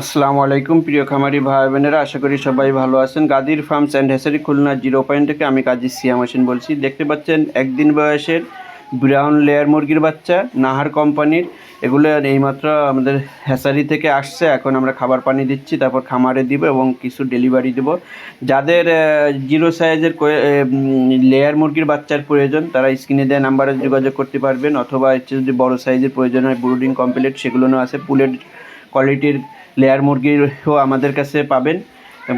আসসালামু আলাইকুম, প্রিয় খামারি ভাই বোনেরা আশা করি সবাই ভালো আছেন। গাদির farms and হেসারি Khulna zero point থেকে আমি কাজী সিয়াম হোসেন বলছি। দেখতে পাচ্ছেন, একদিন বয়সের ব্রাউন লেয়ার মুরগির বাচ্চা, নাহার কোম্পানির। এগুলো এইমাত্র আমাদের হেসারি থেকে আসছে, এখন আমরা খাবার পানি দিচ্ছি, তারপর খামারে দিব এবং কিছু ডেলিভারি দেব। যাদের জিরো সাইজের লেয়ার মুরগির বাচ্চার প্রয়োজন, তারা স্ক্রিনে দেওয়া নাম্বারে যোগাযোগ করতে পারবেন, অথবা হচ্ছে যদি বড় সাইজের প্রয়োজন হয়, ব্রুডিং কমপ্লিট সেগুলোও আছে। পুলের কোয়ালিটির লেয়ার মুরগিও আমাদের কাছে পাবেন।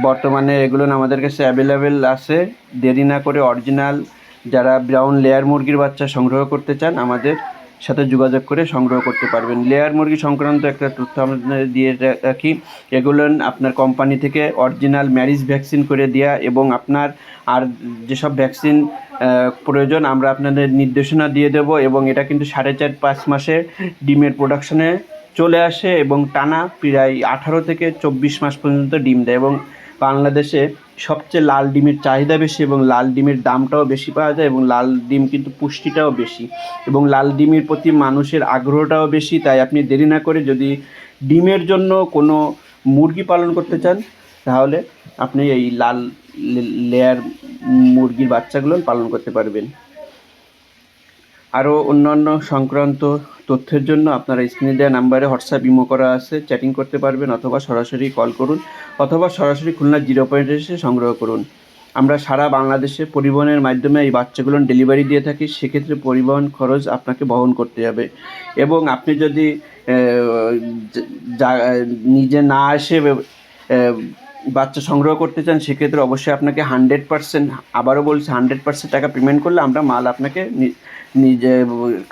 বর্তমানে এগুলো আমাদের কাছে অ্যাভেলেবেল আছে। দেরি না করে অরিজিনাল যারা ব্রাউন লেয়ার মুরগির বাচ্চা সংগ্রহ করতে চান, আমাদের সাথে যোগাযোগ করে সংগ্রহ করতে পারবেন। লেয়ার মুরগি সংক্রান্ত একটা তথ্য আমাদের দিয়ে রাখি। এগুলো আপনার কোম্পানি থেকে অরিজিনাল ম্যারিজ ভ্যাকসিন করে দেওয়া এবং আপনার আর যেসব ভ্যাকসিন প্রয়োজন, আমরা আপনাদের নির্দেশনা দিয়ে দেব এবং এটা কিন্তু সাড়ে চার পাঁচ মাসে ডিমের প্রোডাকশনে চলে আসে এবং টানা প্রায় আঠারো থেকে চব্বিশ মাস পর্যন্ত ডিম দেয় এবং বাংলাদেশে সবচেয়ে লাল ডিমের চাহিদা বেশি এবং লাল ডিমের দামটাও বেশি পাওয়া যায় এবং লাল ডিম কিন্তু পুষ্টিটাও বেশি এবং লাল ডিমের প্রতি মানুষের আগ্রহটাও বেশি, তাই আপনি দেরি না করে যদি ডিমের জন্য কোনো মুরগি পালন করতে চান, তাহলে আপনি এই লাল লেয়ার মুরগির বাচ্চাগুলো পালন করতে পারবেন। আরও অন্যান্য সংক্রান্ত তথ্যের জন্য আপনারা স্ক্রিনে দেওয়া নাম্বারে হোয়াটসঅ্যাপ ইমো করা আছে চ্যাটিং করতে পারবেন অথবা সরাসরি কল করুন অথবা সরাসরি খুলনা জিরো পয়েন্টে এসে সংগ্রহ করুন। আমরা সারা বাংলাদেশে পরিবহনের মাধ্যমে এই বাচ্চাগুলো ডেলিভারি দিয়ে থাকি, সেক্ষেত্রে পরিবহন খরচ আপনাকে বহন করতে হবে। এবং আপনি যদি নিজে না এসে বাচ্চা সংগ্রহ করতে চান, সেক্ষেত্রে অবশ্যই আপনাকে হান্ড্রেড পার্সেন্ট আবারও বলছি হান্ড্রেড পার্সেন্ট টাকা পেমেন্ট করলে আমরা মাল আপনাকে নিজে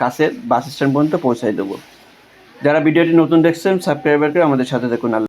কাছে বাস স্ট্যান্ড পর্যন্ত পৌঁছাই দেবো। যারা ভিডিওটি নতুন দেখছেন সাবস্ক্রাইবার করে আমাদের সাথে দেখুন। আল্লাহ